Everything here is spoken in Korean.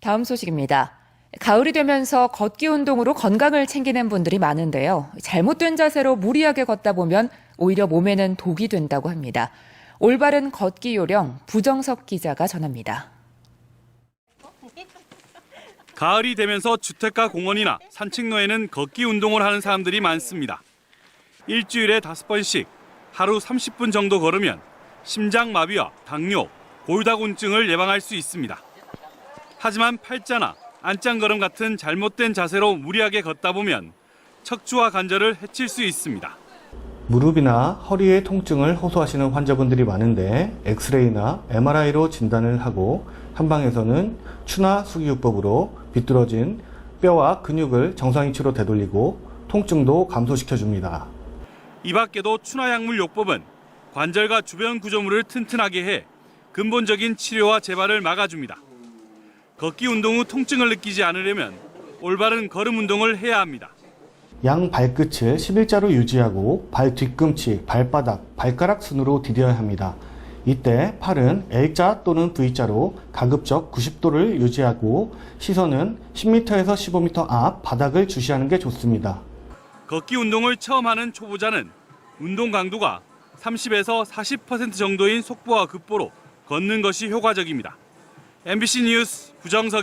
다음 소식입니다. 가을이 되면서 걷기 운동으로 건강을 챙기는 분들이 많은데요. 잘못된 자세로 무리하게 걷다 보면 오히려 몸에는 독이 된다고 합니다. 올바른 걷기 요령 부정석 기자가 전합니다. 가을이 되면서 주택가 공원이나 산책로에는 걷기 운동을 하는 사람들이 많습니다. 일주일에 다섯 번씩 하루 30분 정도 걸으면 심장마비와 당뇨, 골다공증을 예방할 수 있습니다. 하지만 팔자나 안짱걸음 같은 잘못된 자세로 무리하게 걷다 보면 척추와 관절을 해칠 수 있습니다. 무릎이나 허리의 통증을 호소하시는 환자분들이 많은데 엑스레이나 MRI로 진단을 하고 한방에서는 추나 수기요법으로 비뚤어진 뼈와 근육을 정상위치로 되돌리고 통증도 감소시켜 줍니다. 이 밖에도 추나약물 요법은 관절과 주변 구조물을 튼튼하게 해 근본적인 치료와 재발을 막아줍니다. 걷기 운동 후 통증을 느끼지 않으려면 올바른 걸음 운동을 해야 합니다. 양 발끝을 11자로 유지하고 발 뒤꿈치, 발바닥, 발가락 순으로 디뎌야 합니다. 이때 팔은 L자 또는 V자로 가급적 90도를 유지하고 시선은 10m에서 15m 앞 바닥을 주시하는 게 좋습니다. 걷기 운동을 처음 하는 초보자는 운동 강도가 30에서 40% 정도인 속보와 급보로 걷는 것이 효과적입니다. MBC 뉴스 구정석입니다.